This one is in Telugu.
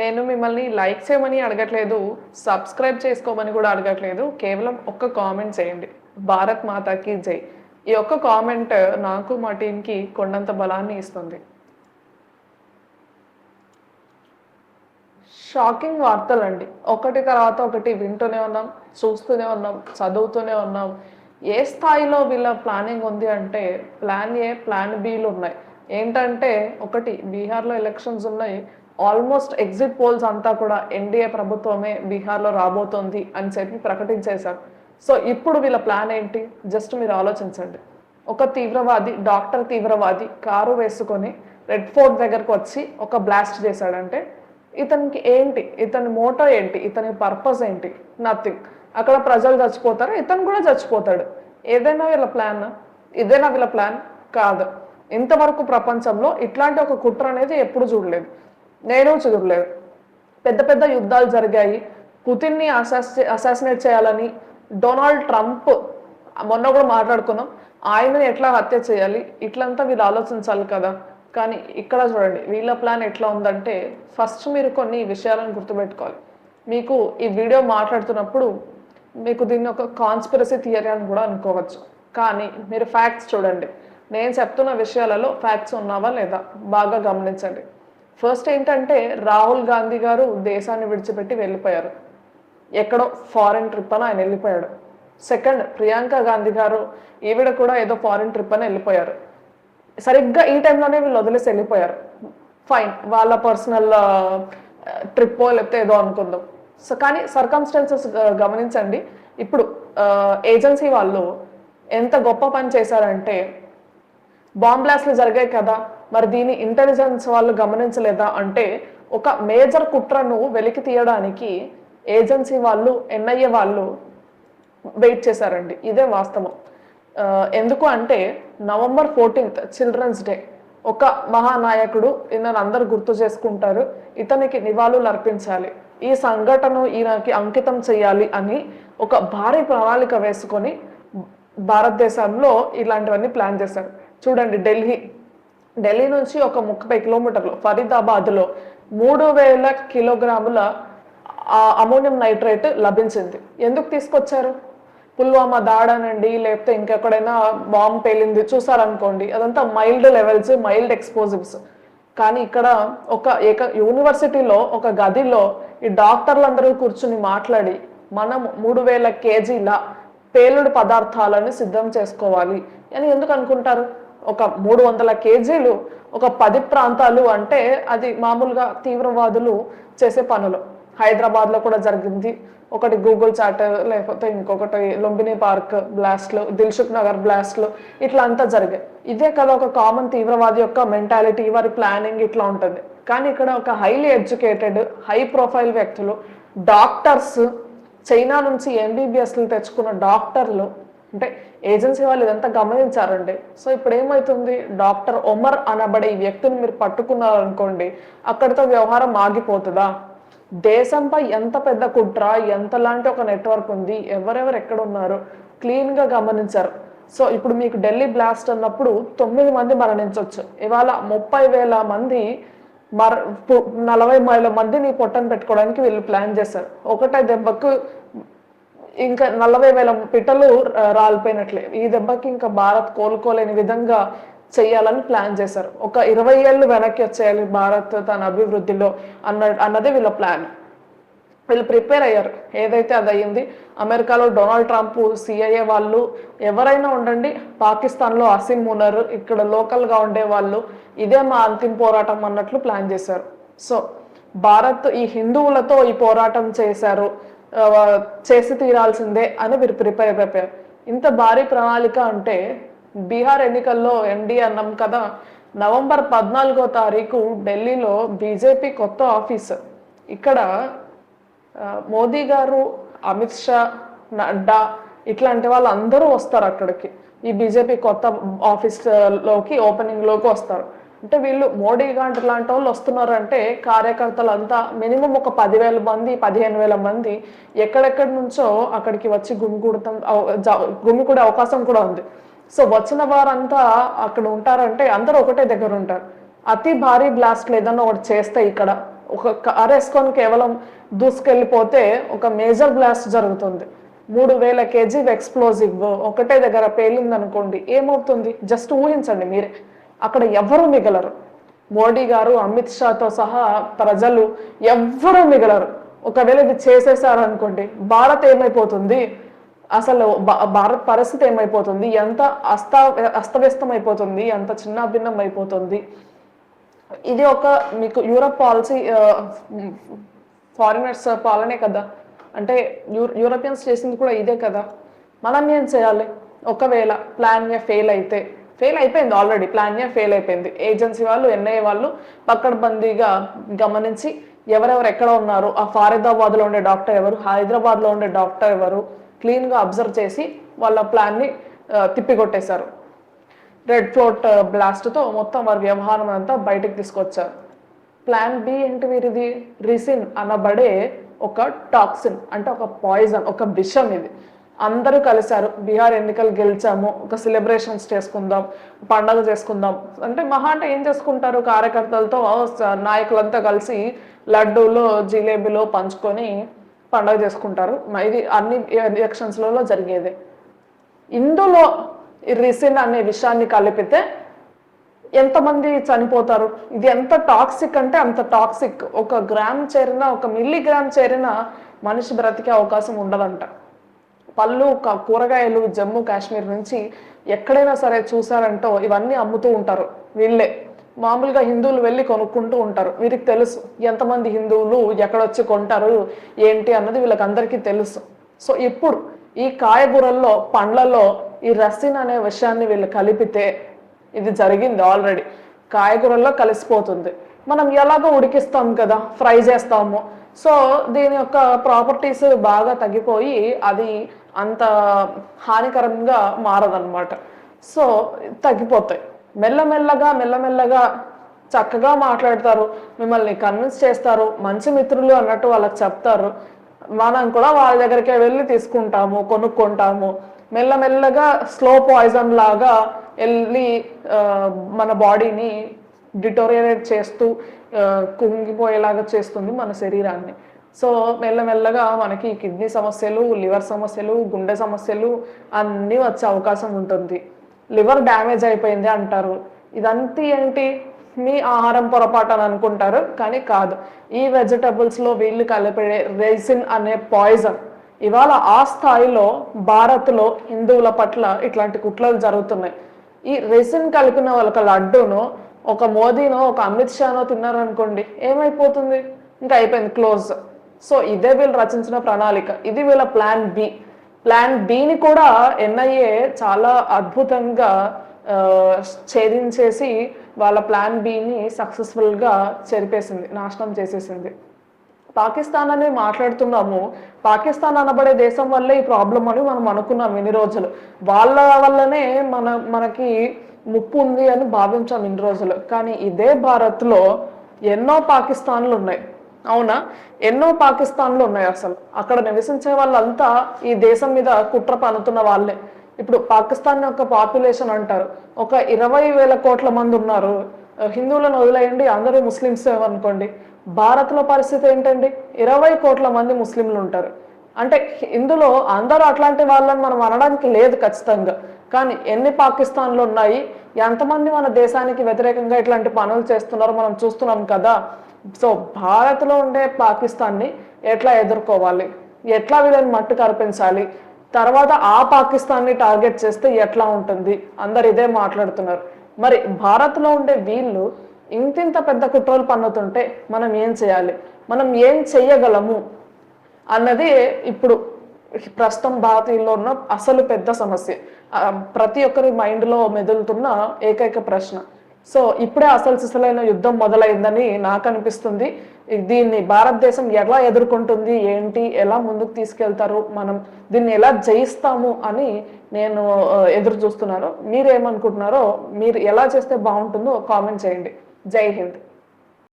నేను మిమ్మల్ని లైక్ చేయమని అడగట్లేదు సబ్స్క్రైబ్ చేసుకోమని కూడా అడగట్లేదు కేవలం ఒక్క కామెంట్ చేయండి. భారత్ మాతాకి జై. ఈ ఒక్క కామెంట్ నాకు మా టీంకి కొండంత బలాన్ని ఇస్తుంది. షాకింగ్ వార్తలండి. ఒకటి తర్వాత ఒకటి వింటూనే ఉన్నాం చూస్తూనే ఉన్నాం చదువుతూనే ఉన్నాం. ఏ స్థాయిలో వీళ్ళ ప్లానింగ్ ఉంది అంటే ప్లాన్ ఏ ప్లాన్ బీలు ఉన్నాయి. ఏంటంటే ఒకటి బీహార్లో ఎలక్షన్స్ ఉన్నాయి. ఆల్మోస్ట్ ఎగ్జిట్ పోల్స్ అంతా కూడా ఎన్డీఏ ప్రభుత్వమే బీహార్లో రాబోతోంది అని చెప్పి ప్రకటించేశారు. సో ఇప్పుడు వీళ్ళ ప్లాన్ ఏంటి? జస్ట్ మీరు ఆలోచించండి. ఒక తీవ్రవాది డాక్టర్ తీవ్రవాది కారు వేసుకొని రెడ్ ఫోర్ట్ దగ్గరకు వచ్చి ఒక బ్లాస్ట్ చేశాడంటే ఇతనికి ఏంటి? ఇతని మోటో ఏంటి? ఇతని పర్పస్ ఏంటి? నథింగ్. అక్కడ ప్రజలు చచ్చిపోతారు? ఇతను కూడా చచ్చిపోతాడు. ఏదైనా వీళ్ళ ప్లాన్? ఇదేనా వీళ్ళ ప్లాన్? కాదు. ఇంతవరకు ప్రపంచంలో ఇట్లాంటి ఒక కుట్ర అనేది ఎప్పుడు చూడలేదు. నేను చూడలేదు పెద్ద పెద్ద యుద్ధాలు జరిగాయి. పుతిన్ని అసాస్ అసాసినేట్ చేయాలని డొనాల్డ్ ట్రంప్ మొన్న కూడా మాట్లాడుకున్నాం. ఆయనని ఎట్లా హత్య చేయాలి? ఇట్లంతా వీళ్ళు ఆలోచించాలి కదా. కానీ ఇక్కడ చూడండి వీళ్ళ ప్లాన్ ఎట్లా ఉందంటే ఫస్ట్ మీరు కొన్ని విషయాలను గుర్తుపెట్టుకోవాలి. మీకు ఈ వీడియో మాట్లాడుతున్నప్పుడు మీకు దీన్ని ఒక కాన్స్పిరసీ థియరీ అని కూడా అనుకోవచ్చు. కానీ మీరు ఫ్యాక్ట్స్ చూడండి. నేను చెప్తున్న విషయాలలో ఫ్యాక్ట్స్ ఉన్నావా లేదా? బాగా గమనించండి. ఫస్ట్ ఏంటంటే రాహుల్ గాంధీ గారు దేశాన్ని విడిచిపెట్టి వెళ్ళిపోయారు. ఎక్కడో ఫారెన్ ట్రిప్ అని ఆయన వెళ్ళిపోయాడు. సెకండ్ ప్రియాంక గాంధీ గారు ఈవిడ కూడా ఏదో ఫారెన్ ట్రిప్ అని వెళ్ళిపోయారు. సరిగ్గా ఈ టైంలోనే వీళ్ళు వదిలేసి వెళ్ళిపోయారు. ఫైన్ వాళ్ళ పర్సనల్ ట్రిప్పో లేకపోతే ఏదో అనుకుందాం. సో కానీ సర్కమ్స్టాన్సెస్ గమనించండి. ఇప్పుడు ఏజెన్సీ వాళ్ళు ఎంత గొప్ప పని చేశారంటే బాంబ్ బ్లాస్ట్లు జరిగాయి కదా. మరి దీని ఇంటెలిజెన్స్ వాళ్ళు గమనించలేదా అంటే ఒక మేజర్ కుట్రను వెలికి తీయడానికి ఏజెన్సీ వాళ్ళు ఎన్ఐఏ వాళ్ళు వెయిట్ చేశారండి. ఇదే వాస్తవం. ఎందుకు అంటే నవంబర్ ఫోర్టీన్త్ చిల్డ్రన్స్ డే ఒక మహానాయకుడు ఈయనను అందరు గుర్తు చేసుకుంటారు. ఇతనికి నివాళులు అర్పించాలి. ఈ సంఘటన ఈయనకి అంకితం చేయాలి అని ఒక భారీ ప్రణాళిక వేసుకొని భారతదేశంలో ఇలాంటివన్నీ ప్లాన్ చేశారు. చూడండి ఢిల్లీ. ఢిల్లీ నుంచి ఒక ముప్పై కిలోమీటర్లు ఫరీదాబాద్లో మూడు వేల కిలోగ్రాముల అమోనియం నైట్రేట్ లభించింది. ఎందుకు తీసుకొచ్చారు? పుల్వామా దాడనండి లేకపోతే ఇంకెక్కడైనా బాంబు పేలింది చూసారనుకోండి. అదంతా మైల్డ్ లెవెల్స్ మైల్డ్ ఎక్స్పోజివ్స్ కానీ ఇక్కడ ఒక ఏక యూనివర్సిటీలో ఒక గదిలో ఈ డాక్టర్లందరూ కూర్చుని మాట్లాడి మనం మూడు వేల కేజీల పేలుడు పదార్థాలను సిద్ధం చేసుకోవాలి అని ఎందుకు అనుకుంటారు? ఒక మూడు వందల కేజీలు ఒక పది ప్రాంతాలు అంటే అది మామూలుగా తీవ్రవాదులు చేసే పనులు. హైదరాబాద్లో కూడా జరిగింది. ఒకటి గూగుల్ చాట్ లేకపోతే ఇంకొకటి లుంబిని పార్క్ బ్లాస్ట్లు దిల్సుఖ్ నగర్ బ్లాస్ట్లు ఇట్లా అంతా జరిగాయి. ఇదే కదా ఒక కామన్ తీవ్రవాది యొక్క మెంటాలిటీ వారి ప్లానింగ్ ఇట్లా ఉంటుంది. కానీ ఇక్కడ ఒక హైలీ ఎడ్యుకేటెడ్ హై ప్రొఫైల్ వ్యక్తులు డాక్టర్స్ చైనా నుంచి ఎంబీబీఎస్లు తెచ్చుకున్న డాక్టర్లు అంటే ఏజెన్సీ వాళ్ళు ఇదంతా గమనించారండి. సో ఇప్పుడు ఏమవుతుంది డాక్టర్ ఒమర్ అనబడే ఈ వ్యక్తిని మీరు పట్టుకున్నారనుకోండి అక్కడితో వ్యవహారం ఆగిపోతుందా? దేశంపై ఎంత పెద్ద కుట్ర ఎంత లాంటి ఒక నెట్వర్క్ ఉంది ఎవరెవరు ఎక్కడ ఉన్నారు క్లీన్గా గమనించారు. సో ఇప్పుడు మీకు ఢిల్లీ బ్లాస్ట్ అన్నప్పుడు తొమ్మిది మంది మరణించవచ్చు ఇవాళ ముప్పై వేల మంది మర నలభై వేల మందిని పొట్టను పెట్టుకోవడానికి వీళ్ళు ప్లాన్ చేశారు. ఒకటే దెబ్బకు ఇంకా నలభై వేల పిట్టలు రాలిపోయినట్లే. ఈ దెబ్బకి ఇంకా భారత్ కోలుకోలేని విధంగా చేయాలని ప్లాన్ చేశారు. ఒక ఇరవై ఏళ్ళు వెనక్కి వచ్చేయాలి భారత్ తన అభివృద్ధిలో అన్న అన్నది వీళ్ళ ప్లాన్. వీళ్ళు ప్రిపేర్ అయ్యారు. ఏదైతే అది అయ్యింది అమెరికాలో డొనాల్డ్ ట్రంప్ సిఐఏ వాళ్ళు ఎవరైనా ఉండండి పాకిస్తాన్లో అసిమ్ మునర్ ఇక్కడ లోకల్గా ఉండే వాళ్ళు ఇదే మా అంతిమ పోరాటం అన్నట్లు ప్లాన్ చేశారు. సో భారత్ ఈ హిందువులతో ఈ పోరాటం చేశారు. చేసి తీరాల్సిందే అని వీరు ప్రిపేర్ అయిపోయారు. ఇంత భారీ ప్రణాళిక అంటే బీహార్ ఎన్నికల్లో ఎన్డీ అన్నాం కదా నవంబర్ పద్నాలుగో తారీఖు ఢిల్లీలో బీజేపీ కొత్త ఆఫీస్. ఇక్కడ మోదీ గారు అమిత్ షా నడ్డా ఇట్లాంటి వాళ్ళు అందరూ వస్తారు అక్కడికి. ఈ బీజేపీ కొత్త ఆఫీస్లోకి ఓపెనింగ్లోకి వస్తారు. అంటే వీళ్ళు మోడీ గంట లాంటి వాళ్ళు వస్తున్నారంటే కార్యకర్తలంతా మినిమం ఒక పదివేల మంది పదిహేను వేల మంది ఎక్కడెక్కడి నుంచో అక్కడికి వచ్చి గుమికూడతాం గుమికూడే అవకాశం కూడా ఉంది. సో వచ్చిన వారంతా అక్కడ ఉంటారంటే అందరూ ఒకటే దగ్గర ఉంటారు. అతి భారీ బ్లాస్ట్లు ఏదన్నా ఒకటి చేస్తే ఇక్కడ ఒక కార్ కేవలం దూసుకెళ్ళిపోతే ఒక మేజర్ బ్లాస్ట్ జరుగుతుంది. మూడు వేల కేజీ ఎక్స్ప్లోజివ్ ఒకటే దగ్గర పేలింది అనుకోండి ఏమవుతుంది? జస్ట్ ఊహించండి మీరే. అక్కడ ఎవరు మిగలరు. మోడీ గారు అమిత్ షాతో సహా ప్రజలు ఎవ్వరూ మిగలరు. ఒకవేళ ఇది చేసేసారనుకోండి భారత్ ఏమైపోతుంది? అసలు భా- భారత్ పరిస్థితి ఏమైపోతుంది? ఎంత అస్త అస్తవ్యస్తం అయిపోతుంది ఎంత చిన్న భిన్నం అయిపోతుంది ఇది ఒక మీకు యూరప్ పాలసీ ఫారినర్స్ పాలనే కదా. అంటే యూ యూరోపియన్స్ చేసింది కూడా ఇదే కదా. మనం ఏం చేయాలి? ఒకవేళ ప్లాన్ ఫెయిల్ అయితే ఫెయిల్ అయిపోయింది ఆల్రెడీ ప్లాన్ ఏ ఫెయిల్ అయిపోయింది. ఏజెన్సీ వాళ్ళు ఎన్ఐఏ వాళ్ళు పక్కడబందీగా గమనించి ఎవరెవరు ఎక్కడ ఉన్నారు ఆ ఫారిదాబాద్లో ఉండే డాక్టర్ ఎవరు హైదరాబాద్లో ఉండే డాక్టర్ ఎవరు క్లీన్గా అబ్జర్వ్ చేసి వాళ్ళ ప్లాన్ని తిప్పికొట్టేశారు. రెడ్ ఫ్లోట్ బ్లాస్ట్తో మొత్తం వారి వ్యవహారం అంతా బయటకు తీసుకొచ్చారు. ప్లాన్ బి ఏంటి వీరిది? రిసిన్ అనబడే ఒక టాక్సిన్ అంటే ఒక పాయిజన్ ఒక విషం ఇది. అందరూ కలిశారు. బీహార్ ఎన్నికలు గెలిచాము. ఒక సెలబ్రేషన్స్ చేసుకుందాం. పండగ చేసుకుందాం. అంటే మహా అంటే ఏం చేసుకుంటారు? కార్యకర్తలతో నాయకులంతా కలిసి లడ్డూలు జిలేబీలు పంచుకొని పండగ చేసుకుంటారు. ఇది అన్ని ఎలక్షన్స్లలో జరిగేది. ఇందులో రీసెంట్ రిసిన్ అనే విషయాన్ని కలిపితే ఎంతమంది చనిపోతారు? ఇది ఎంత టాక్సిక్ అంటే అంత టాక్సిక్ ఒక గ్రామ్ చేరిన ఒక మిల్లీగ్రామ్ చేరిన మనిషి బ్రతికే అవకాశం ఉండదంట. పళ్ళు కూరగాయలు జమ్మూ కాశ్మీర్ నుంచి ఎక్కడైనా సరే చూసారంటో ఇవన్నీ అమ్ముతూ ఉంటారు వీళ్ళే. మామూలుగా హిందువులు వెళ్ళి కొనుక్కుంటూ ఉంటారు. వీరికి తెలుసు ఎంతమంది హిందువులు ఎక్కడొచ్చి కొంటారు ఏంటి అన్నది వీళ్ళకి అందరికీ తెలుసు. సో ఇప్పుడు ఈ కాయగూరల్లో పండ్లలో ఈ రసిన్ అనే విషయాన్ని వీళ్ళు కలిపితే ఇది జరిగింది ఆల్రెడీ. కాయగూరల్లో కలిసిపోతుంది. మనం ఎలాగో ఉడికిస్తాం కదా ఫ్రై చేస్తాము. సో దీని యొక్క ప్రాపర్టీస్ బాగా తగ్గిపోయి అది అంత హానికరంగా మారదన్నమాట. సో తగ్గిపోతాయి. మెల్లమెల్లగా మెల్లమెల్లగా చక్కగా మాట్లాడతారు మిమ్మల్ని కన్విన్స్ చేస్తారు మంచి మిత్రులు అన్నట్టు వాళ్ళకి చెప్తారు. మనం కూడా వాళ్ళ దగ్గరికే వెళ్ళి తీసుకుంటాము కొనుక్కుంటాము. మెల్లమెల్లగా స్లో పాయిజన్ లాగా వెళ్ళి మన బాడీని డిటోరియరేట్ చేస్తూ కుంగిపోయేలాగా చేస్తుంది మన శరీరాన్ని. సో మెల్లమెల్లగా మనకి కిడ్నీ సమస్యలు లివర్ సమస్యలు గుండె సమస్యలు అన్నీ వచ్చే అవకాశం ఉంటుంది. లివర్ డ్యామేజ్ అయిపోయింది అంటారు. ఇదంతా ఏంటి? మీ ఆహారం పొరపాటు అని అనుకుంటారు కానీ కాదు. ఈ వెజిటబుల్స్లో వీళ్ళు కలిపే రేసిన్ అనే పాయిజన్ ఇవాళ ఆ స్థాయిలో భారత్లో హిందువుల పట్ల ఇట్లాంటి కుట్రలు జరుగుతున్నాయి. ఈ రెసిన్ కలిపిన వాళ్ళకి లడ్డూను ఒక మోదీనో ఒక అమిత్ షానో తిన్నారనుకోండి ఏమైపోతుంది? ఇంకా అయిపోయింది క్లోజ్ సో ఇదే వీళ్ళు రచించిన ప్రణాళిక. ఇది వీళ్ళ ప్లాన్ బి ప్లాన్ బిని కూడా ఎన్ఐఏ చాలా అద్భుతంగా ఛేదించేసి వాళ్ళ ప్లాన్ బిని సక్సెస్ఫుల్గా చెరిపేసింది నాశనం చేసేసింది. పాకిస్తాన్ అనే మాట్లాడుతున్నాము. పాకిస్తాన్ అనబడే దేశం వల్లే ఈ ప్రాబ్లం అని మనం అనుకున్నాం ఇన్ని రోజులు. వాళ్ళ వల్లనే మన మనకి ముప్పు ఉంది అని భావించాం ఇన్ని రోజులు. కానీ ఇదే భారత్లో ఎన్నో పాకిస్తాన్లు ఉన్నాయి. అవునా? ఎన్నో పాకిస్తాన్లు ఉన్నాయి అసలు. అక్కడ నివసించే వాళ్ళంతా ఈ దేశం మీద కుట్ర పనుతున్న వాళ్ళే. ఇప్పుడు పాకిస్తాన్ యొక్క పాపులేషన్ అంటారు. ఒక ఇరవై వేల కోట్ల మంది ఉన్నారు. హిందువులను వదిలేయండి అందరూ ముస్లిమ్స్ అనుకోండి. భారత్లో పరిస్థితి ఏంటండి? ఇరవై కోట్ల మంది ముస్లింలు ఉంటారు. అంటే ఇందులో అందరూ అట్లాంటి వాళ్ళని మనం అనడానికి లేదు ఖచ్చితంగా. కానీ ఎన్ని పాకిస్తాన్లు ఉన్నాయి? ఎంతమంది మన దేశానికి వ్యతిరేకంగా ఇట్లాంటి పనులు చేస్తున్నారో మనం చూస్తున్నాం కదా. సో భారత్లో ఉండే పాకిస్తాన్ని ఎట్లా ఎదుర్కోవాలి? ఎట్లా వీళ్ళని మట్టు కనిపించాలి తర్వాత ఆ పాకిస్తాన్ని టార్గెట్ చేస్తే ఎట్లా ఉంటుంది? అందరు ఇదే మాట్లాడుతున్నారు. మరి భారత్లో ఉండే వీళ్ళు ఇంతింత పెద్ద కుట్రలు పన్నుతుంటే మనం ఏం చేయాలి? మనం ఏం చెయ్యగలము? అన్నది ఇప్పుడు ప్రస్తుతం భారతీయుల్లో ఉన్న అసలు పెద్ద సమస్య. ప్రతి ఒక్కరి మైండ్లో మెదులుతున్న ఏకైక ప్రశ్న. సో ఇప్పుడే అసలు సిసలైన యుద్ధం మొదలైందని నాకు అనిపిస్తుంది. దీన్ని భారతదేశం ఎలా ఎదుర్కొంటుంది ఏంటి ఎలా ముందుకు తీసుకెళ్తారు మనం దీన్ని ఎలా జయిస్తాము అని నేను ఎదురు చూస్తున్నాను. మీరేమనుకుంటున్నారో మీరు ఎలా చేస్తే బాగుంటుందో కామెంట్ చేయండి. జై హింద్.